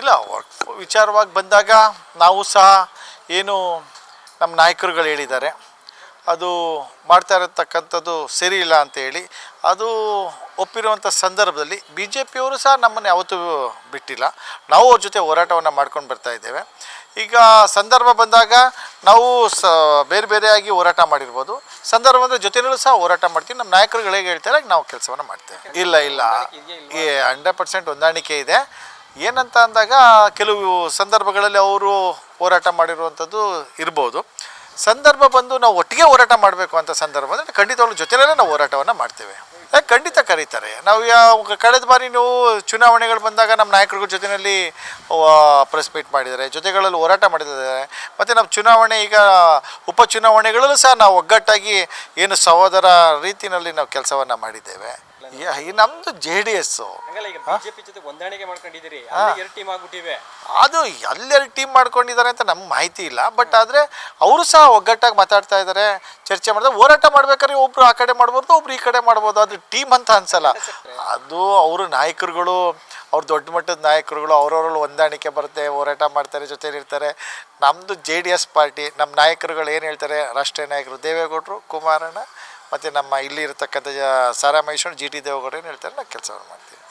ಇಲ್ಲ ವರ್ಕ್ ವಿಚಾರವಾಗಿ ಬಂದಾಗ ನಾವು ಸಹ ಏನು ನಮ್ಮ ನಾಯಕರುಗಳು ಹೇಳಿದ್ದಾರೆ. ಅದು ಮಾಡ್ತಾ ಇರತಕ್ಕಂಥದ್ದು ಸರಿ ಇಲ್ಲ ಅಂತೇಳಿ ಅದು ಒಪ್ಪಿರುವಂಥ ಸಂದರ್ಭದಲ್ಲಿ ಬಿ ಜೆ ಪಿಯವರು ಸಹ ನಮ್ಮನ್ನು ಯಾವತ್ತೂ ಬಿಟ್ಟಿಲ್ಲ. ನಾವು ಅವ್ರ ಜೊತೆ ಹೋರಾಟವನ್ನು ಮಾಡ್ಕೊಂಡು ಬರ್ತಾ ಇದ್ದೇವೆ. ಈಗ ಸಂದರ್ಭ ಬಂದಾಗ ನಾವು ಸ ಬೇರೆ ಬೇರೆಯಾಗಿ ಹೋರಾಟ ಮಾಡಿರ್ಬೋದು. ಸಂದರ್ಭ ಅಂದರೆ ಜೊತೆಯಲ್ಲೂ ಸಹ ಹೋರಾಟ ಮಾಡ್ತೀವಿ. ನಮ್ಮ ನಾಯಕರುಗಳು ಹೇಗೆ ಹೇಳ್ತಾರೆ ನಾವು ಕೆಲಸವನ್ನು ಮಾಡ್ತೇವೆ. ಇಲ್ಲ ಇಲ್ಲ. ಈ ಹಂಡ್ರೆಡ್ ಪರ್ಸೆಂಟ್ ಹೊಂದಾಣಿಕೆ ಇದೆ. ಏನಂತ ಅಂದಾಗ ಕೆಲವು ಸಂದರ್ಭಗಳಲ್ಲಿ ಅವರು ಹೋರಾಟ ಮಾಡಿರುವಂಥದ್ದು ಇರ್ಬೋದು. ಸಂದರ್ಭ ಬಂದು ನಾವು ಒಟ್ಟಿಗೆ ಹೋರಾಟ ಮಾಡಬೇಕು ಅಂತ ಸಂದರ್ಭ ಅಂದರೆ ಖಂಡಿತವಾಗ್ಲೂ ಜೊತೆಯಲ್ಲೇ ನಾವು ಹೋರಾಟವನ್ನು ಮಾಡ್ತೇವೆ. ಯಾಕೆ ಖಂಡಿತ ಕರೀತಾರೆ. ನಾವು ಯಾವ ಕಳೆದ ಬಾರಿ ನೀವು ಚುನಾವಣೆಗಳು ಬಂದಾಗ ನಮ್ಮ ನಾಯಕರುಗಳ ಜೊತೆಯಲ್ಲಿ ಪ್ರೆಸ್ ಮೀಟ್ ಮಾಡಿದ್ದಾರೆ ಜೊತೆಗಳಲ್ಲಿ ಹೋರಾಟ ಮಾಡಿದ್ದಾರೆ ಮತ್ತು ನಮ್ಮ ಚುನಾವಣೆ ಈಗ ಉಪಚುನಾವಣೆಗಳಲ್ಲೂ ಸಹ ನಾವು ಒಗ್ಗಟ್ಟಾಗಿ ಏನು ಸಹೋದರ ರೀತಿಯಲ್ಲಿ ನಾವು ಕೆಲಸವನ್ನು ಮಾಡಿದ್ದೇವೆ. ಈ ನಮ್ಮದು ಜೆ ಡಿ ಎಸ್ ಹೊಂದಾಣಿಕೆ ಮಾಡ್ಕೊಂಡಿದ್ದೀರಿ. ಎರಡು ಟೀಮ್ ಆಗ್ಬಿಟ್ಟಿವೆ. ಅದು ಎಲ್ಲೆಲ್ಲಿ ಟೀಮ್ ಮಾಡ್ಕೊಂಡಿದ್ದಾರೆ ಅಂತ ನಮ್ಗೆ ಮಾಹಿತಿ ಇಲ್ಲ ಬಟ್ ಆದರೆ ಅವರು ಸಹ ಒಗ್ಗಟ್ಟಾಗಿ ಮಾತಾಡ್ತಾ ಇದ್ದಾರೆ ಚರ್ಚೆ ಮಾಡಿದ್ರೆ ಹೋರಾಟ ಮಾಡ್ಬೇಕಾದ್ರೆ ಒಬ್ರು ಆ ಕಡೆ ಮಾಡ್ಬೋದು ಒಬ್ರು ಈ ಕಡೆ ಮಾಡ್ಬೋದು ಅದು ಟೀಮ್ ಅಂತ ಅನ್ಸಲ್ಲ. ಅದು ಅವರು ನಾಯಕರುಗಳು ಅವ್ರು ದೊಡ್ಡ ಮಟ್ಟದ ನಾಯಕರುಗಳು ಅವ್ರವ್ರಲ್ಲಿ ಹೊಂದಾಣಿಕೆ ಬರುತ್ತೆ ಹೋರಾಟ ಮಾಡ್ತಾರೆ ಜೊತೆಲಿರ್ತಾರೆ ನಮ್ಮದು ಜೆ ಡಿ ಎಸ್ ಪಾರ್ಟಿ ನಮ್ಮ ನಾಯಕರುಗಳು ಏನು ಹೇಳ್ತಾರೆ ರಾಷ್ಟ್ರೀಯ ನಾಯಕರು ದೇವೇಗೌಡರು ಕುಮಾರಣ್ಣ ಮತ್ತು ನಮ್ಮ ಇಲ್ಲಿ ಇರತಕ್ಕಂಥ ಸಾರಾ ಮಹೇಶ್ವರ ಜಿ ಟಿ ದೇವೇಗೌಡ ಏನು ಹೇಳ್ತಾರೆ? ನಾವು ಕೆಲಸವನ್ನು ಮಾಡ್ತೀವಿ